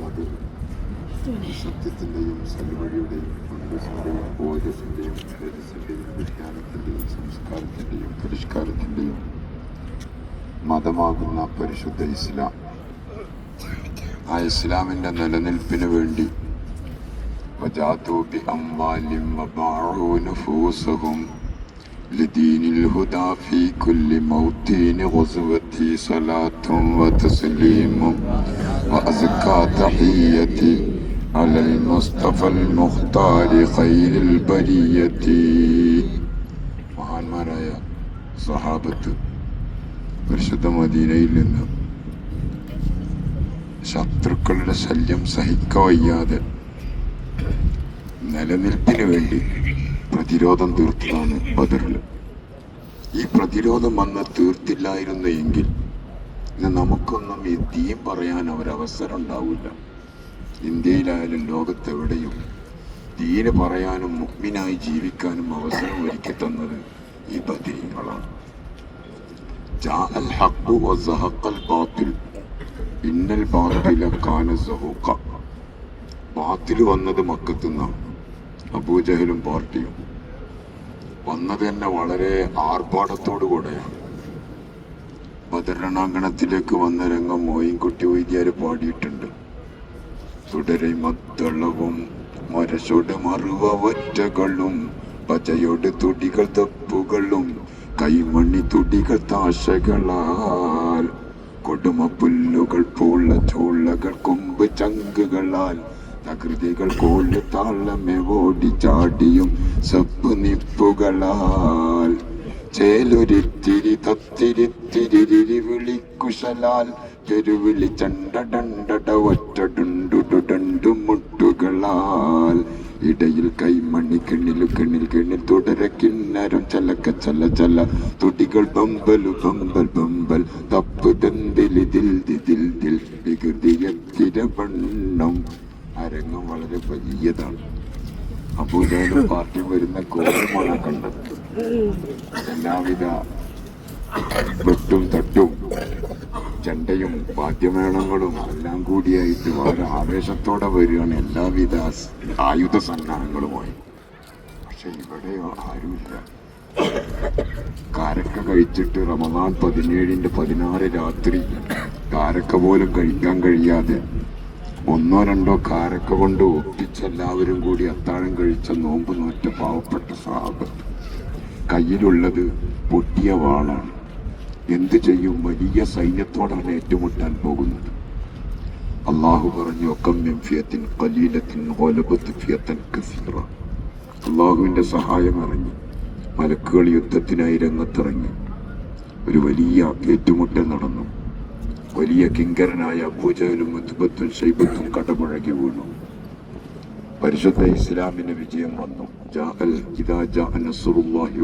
അത് സത്യത്തിൻ്റെയും സൽവഴിയുടെയും അന്തസ്സിൻ്റെയും ഓജസ്സിൻ്റെയും തേജസ്സിൻ്റെയും വിജ്ഞാനത്തിൻ്റെയും സംസ്കാരത്തിൻ്റെയും പരിഷ്കാരത്തിൻ്റെയും മതമാകുന്ന പരിശുദ്ധ ഇസ്ലാം ആ ഇസ്ലാമിൻ്റെ നിലനിൽപ്പിന് വേണ്ടി وجاتوا بأموال وباعوا نفوسهم لدين الهدى في كل موطن غزوتي صلاة وتسليم وأزكى تحيتي على المصطفى المختار خير البرية മഹാന്മാരായ സഹാബത്ത് പരിശുദ്ധ മദീനയിൽ നിന്ന് ശത്രുക്കളുടെ ശല്യം സഹിക്കവയ്യാതെ നിലനിൽപ്പിന് വേണ്ടി പ്രതിരോധം തീർത്തതാണ് ബദറിൽ ഈ പ്രതിരോധം അന്ന് തീർത്തില്ലായിരുന്നു എങ്കിൽ ഇന്ന് നമുക്കൊന്നും ഈ തീം പറയാൻ ഒരവസരം ഉണ്ടാവില്ല ഇന്ത്യയിലായാലും ലോകത്തെവിടെയും തീന് പറയാനും മുഗ്മിനായി ജീവിക്കാനും അവസരം ഒരുക്കി തന്നത് ഈ ബദരീങ്ങളാണ് ഇന്നൽ കാന ബാത്തിൽ വന്നത് മക്കത്തുനിന്നാണ് അബൂജഹലും പാർട്ടിയും. വന്നത് തന്നെ വളരെ ആർഭാടത്തോടു കൂടെയാണ് ബദരണാങ്കണത്തിലേക്ക് വന്ന രംഗം മോയിൻകുട്ടി വൈദ്യാര് പാടിയിട്ടുണ്ട്. തുടരെ മത്തളവും മരശോട് മറുവറ്റകളും പച്ചയോട് തുടികൾ തപ്പുകളും കൈമണ്ണി തുടികൾ താശകളാൽ കൊടുമ പുല്ലുകൾ പൂള്ള ചോളകൾ കൊമ്പ് ചങ്കുകളാൽ തകൃതികൾ കൊണ്ട് താളമേ ഓടി ചാടിയും സപ്പ് നിപ്പുകളാൽ ചേലൊരിത്തിരി തത്തിരിത്തിരി വിളിക്കുശലാൽ. പെരുവിളി ചണ്ടടണ്ടട ഒറ്റടുണ്ടുടു മുട്ടുകളാൽ. ഇടയിൽ കൈമണി കിണ്ണിലു കിണ്ണിൽ കിണ്ണിൽ തുടര കിണ്ണരം ചലക്ക ചല ചല. തുടികൾ ബമ്പലു ബമ്പൽ ബമ്പൽ. തപ്പ് തന്തിൽ ദിൽ ദിൽ ദിൽ. വികൃതിയത്തിര വണ്ണം അരങ്ങം വളരെ വലിയതാണ്. അബൂജാലും പാർട്ടി വരുന്ന കോപമാണ് കണ്ടത്. എല്ലാവിധ വെട്ടും തട്ടും ചണ്ടയും വാദ്യമേളങ്ങളും എല്ലാം കൂടിയായിട്ട് വളരെ ആവേശത്തോടെ വരികയാണ് എല്ലാവിധ ആയുധ സന്നാഹങ്ങളുമായി പക്ഷെ ഇവിടെയോ ആരുമില്ല. കാരക്ക കഴിച്ചിട്ട് റമദാൻ പതിനേഴിന്റെ പതിനാറ് രാത്രി കാരക്ക പോലും കഴിക്കാൻ കഴിയാതെ ഒന്നോ രണ്ടോ കാരക്ക കൊണ്ട് ഒപ്പിച്ചെല്ലാവരും കൂടി അത്താഴം കഴിച്ച നോമ്പ് നോറ്റ പാവപ്പെട്ട സാപത്ത് കയ്യിലുള്ളത് പൊട്ടിയ വാളാണ്. എന്തു ചെയ്യും വലിയ സൈന്യത്തോടാണ് ഏറ്റുമുട്ടാൻ പോകുന്നത്. അള്ളാഹു പറഞ്ഞു അള്ളാഹുവിന്റെ സഹായം ഇറങ്ങി മലക്കുകൾ യുദ്ധത്തിനായി രംഗത്തിറങ്ങി. ഒരു വലിയ ഏറ്റുമുട്ടൽ നടന്നു. വലിയ കിങ്കരനായ അബൂജഹലും മുത്തുബത്തും ഷെയ്ബത്തും കടമുഴകി വീണു. പരിശുദ്ധ ഇസ്ലാമിന് വിജയം വന്നു.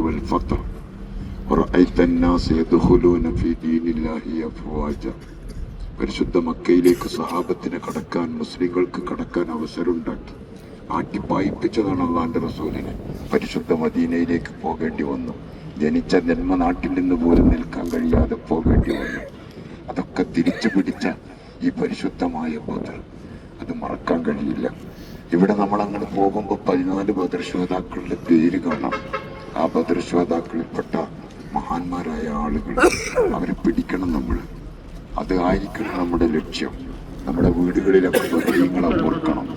വൽ വറഅയ്ത ഫീ ദീനില്ലാഹി പരിശുദ്ധ മക്കയിലേക്ക് സഹാബത്തിന് കടക്കാൻ മുസ്ലിങ്ങൾക്ക് കടക്കാൻ അവസരമുണ്ടാക്കി. ആട്ടി പായിപ്പിച്ചതാണ് അള്ളാന്റെ റസൂലിനെ. പരിശുദ്ധ മദീനയിലേക്ക് പോകേണ്ടി വന്നു. ജനിച്ച ജന്മനാട്ടിൽ നിന്ന് പോലും നിൽക്കാൻ കഴിയാതെ പോകേണ്ടി വന്നു. അതൊക്കെ തിരിച്ചു പിടിച്ച ഈ പരിശുദ്ധമായ ബദർ. അത് മറക്കാൻ കഴിയില്ല. ഇവിടെ നമ്മൾ അങ്ങനെ പോകുമ്പോൾ പതിനാല് ഭദ്രശ്രോതാക്കളുടെ പേര് കാണാം. ആ ഭദ്രശ്രോതാക്കളിൽപ്പെട്ട മഹാന്മാരായ ആളുകൾ. അവരെ പിടിക്കണം നമ്മൾ അത് ആയിരിക്കണം നമ്മുടെ ലക്ഷ്യം. നമ്മുടെ വീടുകളിലൊക്കെ ബദരീങ്ങളെ ഓർക്കണം.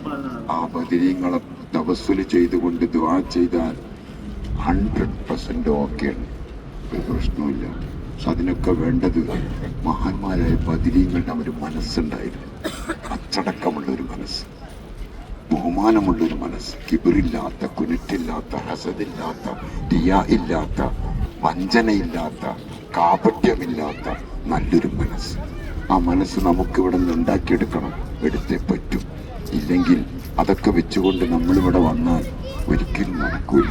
ആ ബദരീങ്ങളെ തപസ്സുൽ ചെയ്തുകൊണ്ട് ദ്വാ ചെയ്താൽ ഹൺഡ്രഡ് പെർസെന്റ് ഓക്കെയാണ് ഒരു പ്രശ്നമില്ല അതിനൊക്കെ വേണ്ടത് മഹാന്മാരായ ബദിരീങ്ങളുടെ ഒരു മനസ്സുണ്ടായിരുന്നു. അച്ചടക്കമുള്ള ഒരു മനസ്സ് ബഹുമാനമുള്ള ഒരു മനസ്സ് കിബിറില്ലാത്ത കുനിറ്റില്ലാത്ത ഹസദില്ലാത്ത ദിയ ഇല്ലാത്ത വഞ്ചനയില്ലാത്ത കാപട്യമില്ലാത്ത നല്ലൊരു മനസ്സ്. ആ മനസ്സ് നമുക്ക് ഇവിടെ നിന്ന് ഉണ്ടാക്കിയെടുക്കണം. എടുത്തേ പറ്റും. ഇല്ലെങ്കിൽ അതൊക്കെ വെച്ചുകൊണ്ട് നമ്മളിവിടെ വന്നാൽ ഒരിക്കലും നടക്കൂല.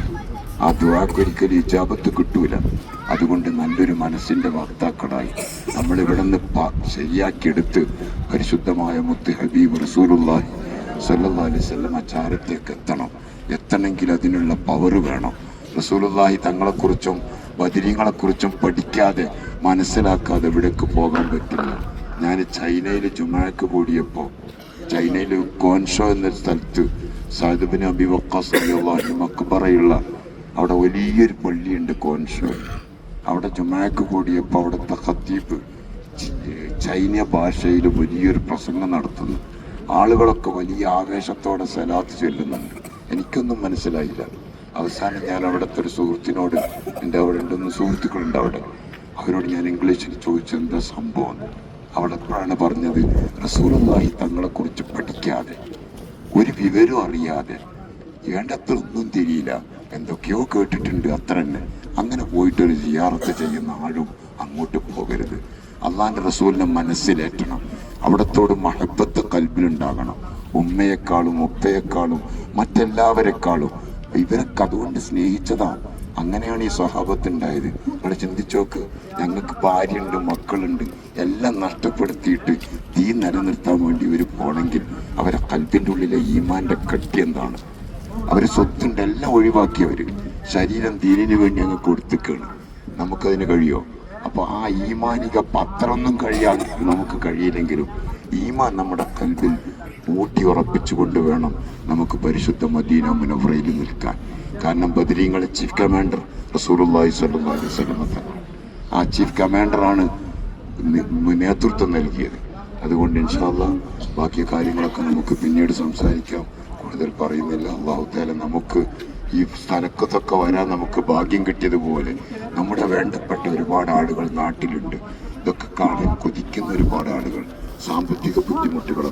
ആ ദുവാക്ക് ഒരിക്കലും ഇജാബത്ത് കിട്ടൂല. അതുകൊണ്ട് നല്ലൊരു മനസ്സിന്റെ വാർത്താക്കളായി നമ്മൾ ഇവിടെ നിന്ന് ശരിയാക്കിയെടുത്ത് പരിശുദ്ധമായ മുത്ത് ഹബീബ് റസൂലുള്ളാഹി സല്ലല്ലാഹു അലൈഹി വസല്ലം ചാരത്തേക്ക് എത്തണം. എത്തണമെങ്കിൽ അതിനുള്ള പവർ വേണം. റസൂലുള്ളാഹി തങ്ങളെക്കുറിച്ചും ബദിരീങ്ങളെക്കുറിച്ചും പഠിക്കാതെ മനസ്സിലാക്കാതെ ഇവിടേക്ക് പോകാൻ പറ്റില്ല. ഞാൻ ചൈനയിൽ ജുമാക്ക് കൂടിയപ്പോൾ ചൈനയിൽ കോൻഷോ എന്ന സ്ഥലത്ത് സാഹിബിന് അബി വക്കാസ് അലിയുള്ള മക്ബറയുള്ള അവിടെ വലിയൊരു പള്ളിയുണ്ട് കോൺസോ അവിടെ ജുമാക്ക് കൂടിയപ്പോൾ അവിടുത്തെ ചി- ചൈന ഭാഷയിൽ വലിയൊരു പ്രസംഗം നടത്തുന്നു. ആളുകളൊക്കെ വലിയ ആവേശത്തോടെ സലാത്ത് ചൊല്ലുന്നുണ്ട്. എനിക്കൊന്നും മനസ്സിലായില്ല. അവസാനം ഞാൻ അവിടുത്തെ ഒരു സുഹൃത്തിനോട് എന്റെ അവിടെ ഉണ്ടെന്ന് സുഹൃത്തുക്കളുണ്ട് അവിടെ. അവരോട് ഞാൻ ഇംഗ്ലീഷിൽ ചോദിച്ചു എന്താ സംഭവം? അവിടെ എപ്പോഴാണ് പറഞ്ഞത് റസൂലായി തങ്ങളെക്കുറിച്ച് പഠിക്കാതെ ഒരു വിവരം അറിയാതെ വേണ്ടത്ര ഒന്നും തിരിയില്ല. എന്തൊക്കെയോ കേട്ടിട്ടുണ്ട് അത്ര തന്നെ. അങ്ങനെ പോയിട്ടൊരു ജിയാറത്ത് ചെയ്യുന്ന ആളും അങ്ങോട്ട് പോകരുത്. അള്ളാന്റെ റസൂലിനെ മനസ്സിലേറ്റണം. അവിടത്തോട് മഹബത്ത് കൽബിലുണ്ടാകണം. ഉമ്മയെക്കാളും ഉപ്പയെക്കാളും മറ്റെല്ലാവരെക്കാളും. ഇവരൊക്കെ അതുകൊണ്ട് സ്നേഹിച്ചതാ. അങ്ങനെയാണ് ഈ സ്വഭാവത്ത് ഉണ്ടായത് നിങ്ങൾ ചിന്തിച്ചോക്ക് ഞങ്ങൾക്ക് ഭാര്യയുണ്ട് മക്കളുണ്ട്. എല്ലാം നഷ്ടപ്പെടുത്തിയിട്ട് തീ നിലനിർത്താൻ വേണ്ടി ഇവർ പോണെങ്കിൽ അവരെ കൽബിന്റെ ഉള്ളിലെ ഈമാന്റെ കട്ടി എന്താണ്? അവർ സ്വത്തുണ്ട് എല്ലാം ഒഴിവാക്കിയവര്. ശരീരം ദീനിന് വേണ്ടി അങ്ങ് കൊടുത്തിക്കാണ്. നമുക്കതിന് കഴിയോ? അപ്പൊ ആ ഈമാനിക പത്രമൊന്നും കഴിയാൻ നമുക്ക് കഴിയില്ലെങ്കിലും ഈമാൻ നമ്മുടെ കൽബിൽ ഊട്ടി ഉറപ്പിച്ചുകൊണ്ട് വേണം നമുക്ക് പരിശുദ്ധ മദീന മുനഫറയിൽ നിൽക്കാൻ. കാരണം ബദരീങ്ങളെ ചീഫ് കമാൻഡർ റസൂലുള്ളാഹി സ്വല്ലല്ലാഹു അലൈഹി വസല്ലം ആ ചീഫ് കമാൻഡറാണ് നേതൃത്വം നൽകിയത്. അതുകൊണ്ട് ഇൻഷാല്ല ബാക്കി കാര്യങ്ങളൊക്കെ നമുക്ക് പിന്നീട് സംസാരിക്കാം. കൂടുതൽ പറയുന്നില്ല. അള്ളാഹു താല നമുക്ക് ഈ സ്ഥലക്കത്തൊക്കെ വരാൻ നമുക്ക് ഭാഗ്യം കിട്ടിയതുപോലെ നമ്മുടെ വേണ്ടപ്പെട്ട ഒരുപാട് ആളുകൾ നാട്ടിലുണ്ട്. ഇതൊക്കെ കാണാൻ കൊതിക്കുന്ന ഒരുപാട് ആളുകൾ സാമ്പത്തിക ബുദ്ധിമുട്ടുകളൊക്കെ